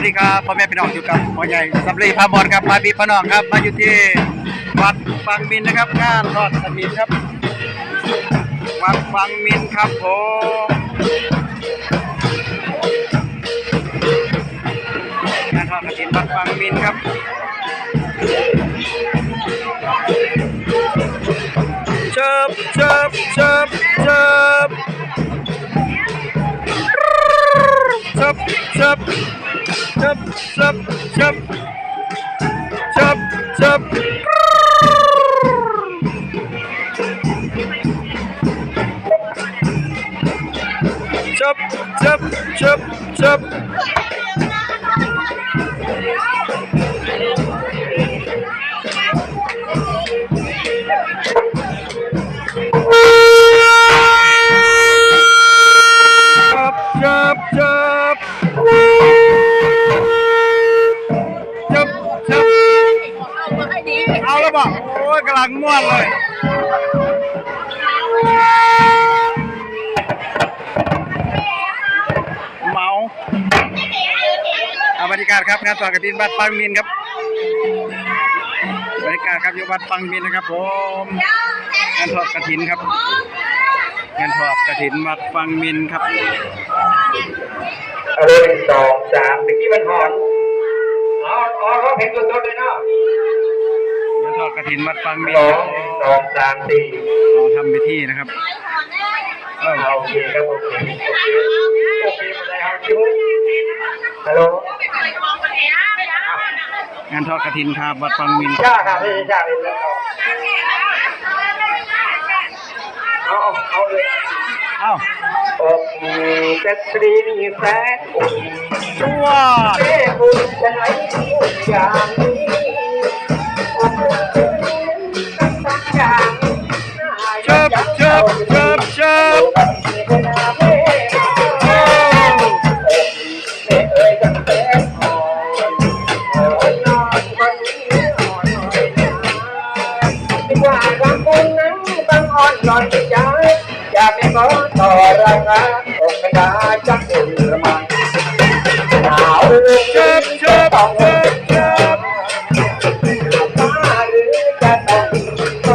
วัสดีครับพ่อแม่พี่น้องอยู่กับพ่อใหญ่สำลีพาบอลครับมาพี่พ่อน้องครับ มาอยู่ที่วัดบางมินนะครับงานทอดกฐินครับ วัดบางมินครับผมงานทอดกฐินวัดบางมินครับเชิบเชิบเชิบเชิบเชิบเชิบ chop, chop, chop, chop, chop. Chop, chop, chop, chop. แล้วบอกโอ้ยกำลังม่วนเลยเมาเอาบรรยากาศครับงานสวดกฐินวัดปังมินครับบรรยากาศครับอยู่วัดปังมินนะครับผมงานทอดกฐินครับงานทอดกฐินวัดปังมินครับเอาเลยสองสามตะกี้มันหอนอ๋ออ๋อเขาเพลงสดๆเลยเนาะ งานทอดกฐินวัดปังมินสอคงรับสองสามสี่เราทำพิธีนะครับเออเอาโอเคครับโอเคโอเคโอเคหมดเลยครับชิวฮัลโหลงานทอดกฐินครับวัดปังมินชาครับไม่ใช่ชาเลยแล้วเอาเอาเอาเลยเอ้าอกสตรีมีแฟนอกจวดเอ้คุณจะไหนอย่าง กวามคงนั้นบางอ่อนหย่อนใจอยากให้ขอต่อราคาองค์กาจักอุ่นมาหนาวเกินเชื่อต้องเกินเชื่อฟ้าหรือจะต้องไป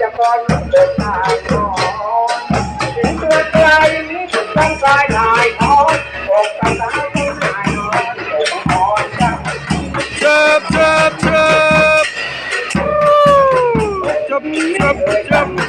จะก่อนเดินทางนอนถึงเมื่อไกลตั้งกายนายทองอกตั้งกายนายนอนอกอ่อนจังเชิบเชิบเชิบจบจบจบ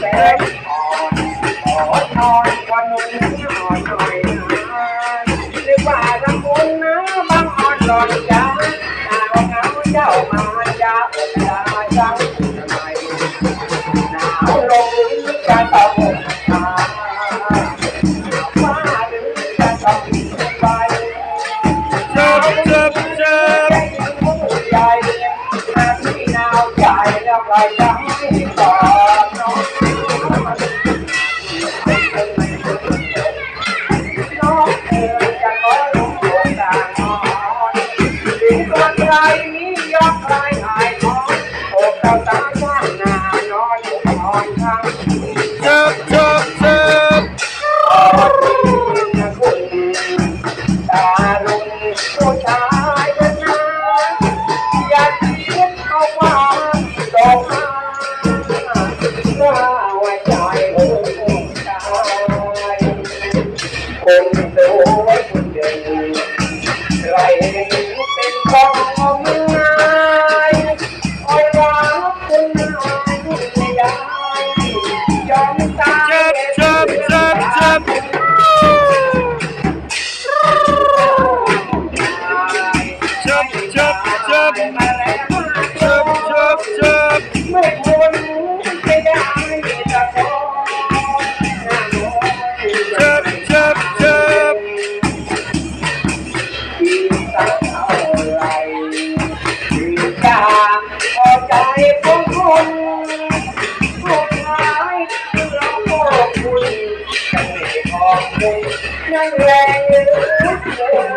นั่นแรงเหลือเกิน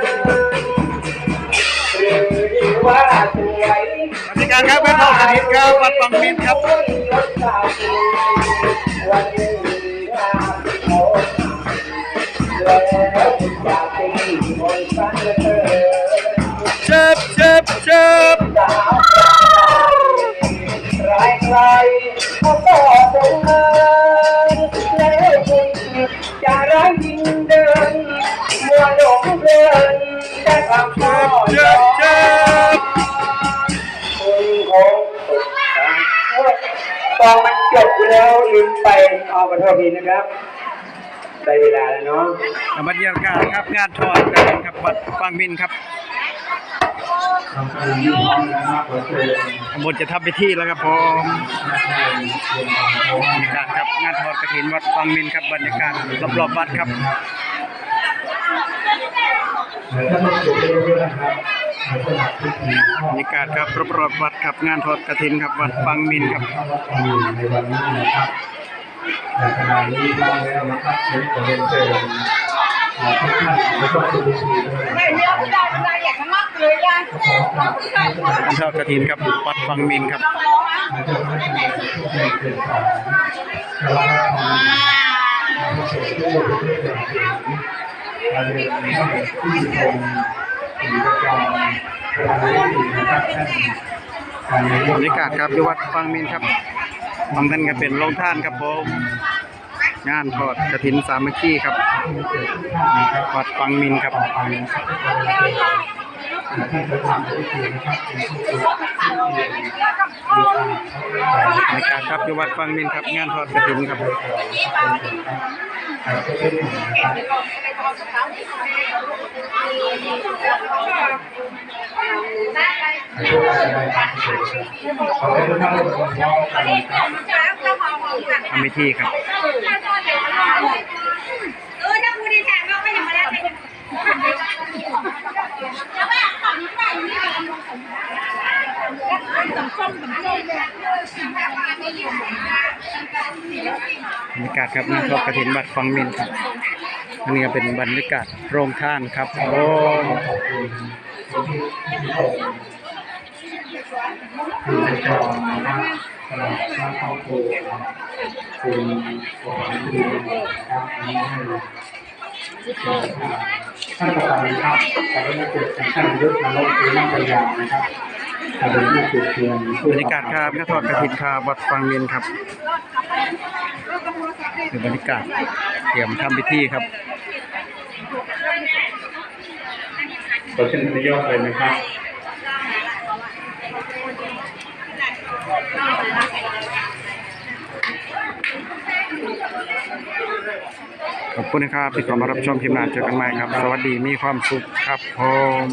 หรือว่าสวยบรรยากาศครับแม่ทอดกระถิ่นครับวัดบางมินครับวันนี้งานเขาแล้วอยากตีมนต์สันเธอเจ็บเจ็บเจ็บสาวใครใครเขาก็คง ยิ่งเดินมัวหลงเพลินแต่คำพ่อเจ็บเจ็บคุณคงสุดสัวตอนมันจบแล้วลืมไปเอาขอโทษทีนะครับ ได้เวลาแล้วเนาะบรรยากาศครับงานทอดกระถิ่นครับวัดบางมินครับ ตำบลจะทำพิธีแล้วครับผมบรรยากาศครับงานทอดกระถิ่นวัดบางมินครับบรรยากาศรอบๆวัดครับบรรยากาศครับรอบๆวัดครับงานทอดกระถินครับวัดบางมินครับในวันนี้นะครับในขณะนี้บ้างแล้วนะครับผมขอเรียนเชิญ ทุกท่านและก็ทุกท่านด้วยไม่เลี้ยวไม่ได้ไม่ได้อยากจะมากเลยยายเช่างานทอดกระถินครับวัดบางมินครับร้องนะเดของแต่ว่าความสุขที่เราได้เกิดขึ้นเราเรียนในห้องที่ชมกิจกรรมการเรียนนะครับท่าการเรียนบรรยากาศครับอยู่วัดบางมินครับบางท่านก็เป็นโรงท่านครับผมงานทอดกระถินสามัคคีครับ นครับต่ครับที่จะทำพินครับเป็นผู้ฝึกที่มีการเข้าไปบครับอยู่วัดบางมินครับงานทอดกระถินครับอาจจะเป็นนะครับอาจจะได้ทำเสร็จขอให้ทุกท่านครับทำพิธีครับ บรรยากาศครับงานทอดกระถินวัดบางมินครับอันนี้เป็นบรรยากาศโรงท่านครับโอ้คือในจอนะครับสำหรับทางครอบครัวคุณ ขอให้ดูนะครับอันนี้ให้ท่านประธานครับขอให้นักเรียนท่านยุทธนรกคือนั่งปัญญานะครับขอเป็นผู้สืบเทียนบรรยากาศครับงานทอดกระถินครับวัดบางมินครับคือบรรยากาศเตรียมทำพิธีครับขอเชิญนายกเลยนะครับ ขอบคุณนะครับที่เข้ามารับชมคลิปหน้าเจอกันใหม่ครับ สวัสดีมีความสุขครับผม